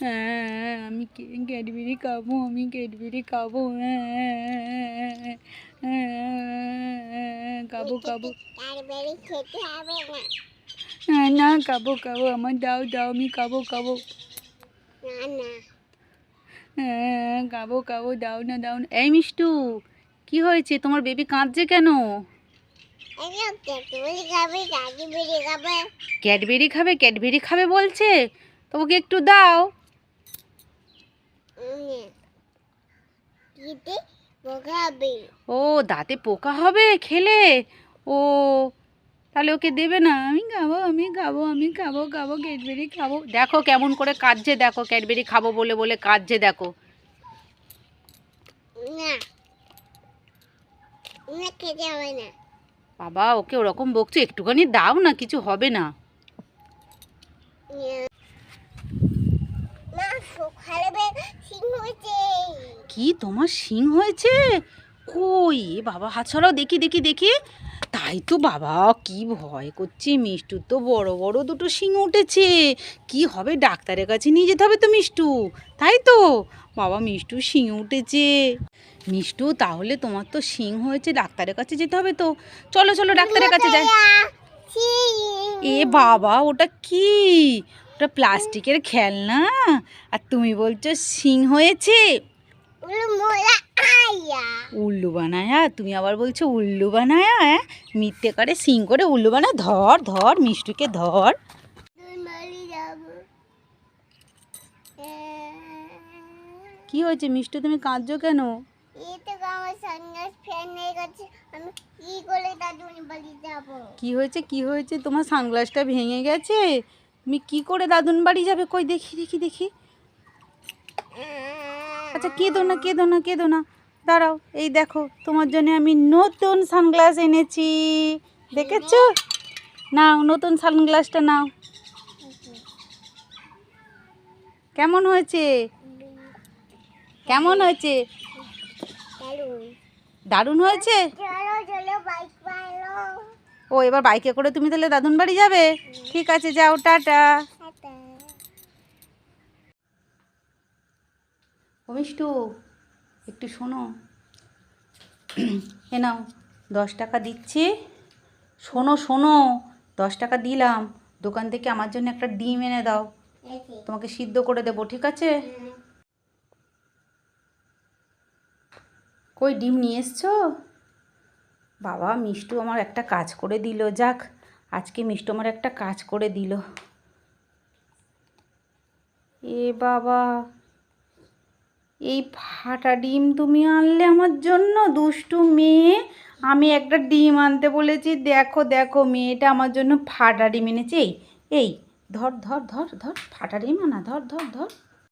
হ্যাঁ আমি ক্যাডবেরি খাব আমি ক্যাডবেরি খাব হ্যাঁ খাব খাব। না। হ্যাঁ, না খাব খাব আমার দাও দাও আমি খাব খাব। হ্যাঁ খাব খাব দাও না দাও না। এই মিষ্টু কি হয়েছে? তোমার বেবি কাঁদছে কেন? ক্যাডবেরি খাবে ক্যাডবেরি খাবে। বলছে? তো ওকে একটু দাও। ও দাঁতে পোকা হবে খেলে? ও তাহলে ওকে দেবে না। আমি খাব আমি খাব আমি খাব খাব ক্যাডবেরি খাব। দেখো কেমন করে কাঁদছে দেখো ক্যাডবেরি খাব বলে বলে কাঁদছে দেখো। বাবা ওকে ওরকম বকছো একটুখানি দাও না কিছু হবে না মা সকালে সিং হয়েছে কি তোমার শিং হয়েছে? কই? বাবা, হাত ছড়াও দেখি দেখি দেখি। তাই তো বাবা, কি ভয় করছে মিষ্টু। তো বড় বড় দুটো শিং উঠেছে। কি হবে? ডাক্তারের কাছে নিয়ে যেতে হবে তো মিষ্টু। তাই তো। বাবা, মিষ্টু শিং উঠেছে। মিষ্টু, তাহলে তোমার তো শিং হয়েছে, ডাক্তারের কাছে যেতে হবে তো। চলো চলো, ডাক্তারের কাছে যাই। এ বাবা, ওটা কি? ওটা প্লাস্টিকের খেলনা? আর তুমি বলছো শিং হয়েছে? উল্লু বানায়া তুমি আবার বলছো উল্লু বানায়া হ্যাঁ মিথ্যে করে সিং করে উল্লু বানায় ধর ধর মিষ্টুকে ধর। কি হয়েছে মিষ্টু? তুমি কাঁদছো কেন? কি হয়েছে কি হয়েছে? তোমার সানগ্লাসটা ভেঙে গেছে? তুমি কি করে দাদুন বাড়ি যাবে? কই দেখি দেখি দেখি। আচ্ছা কেঁদো না কেঁদো না কেঁদো না। দাঁড়াও, এই দেখো, তোমার জন্য আমি নতুন সানগ্লাস এনেছি। দেখেছ? নাও, নতুন সানগ্লাসটা নাও। কেমন হয়েছে? কেমন হয়েছে? দারুণ হয়েছে? ও, এবার বাইকে করে তুমি তাহলে দাদুন বাড়ি যাবে? ঠিক আছে, যাও, টাটা। ও মিষ্টু একটু শোনো। এ নাও দশ টাকা দিচ্ছি। শোনো শোনো দশ টাকা দিলাম। দোকান থেকে আমার জন্য একটা ডিম এনে দাও। তোমাকে সিদ্ধ করে দেবো ঠিক আছে? কই ডিম নিয়ে এসছো? বাবা মিষ্টু আমার একটা কাজ করে দিল যাক। আজকে মিষ্টু আমার একটা কাজ করে দিল। এ বাবা এই ফাটা ডিম তুমি আনলে আমার জন্য, দুষ্টু মেয়ে। আমি একটা ডিম আনতে বলেছি, দেখো দেখো, মেয়েটা আমার জন্য ফাটা ডিম এনেছে। এই এই, ধর ধর ধর ধর, ফাটা ডিম আনা, ধর ধর ধর।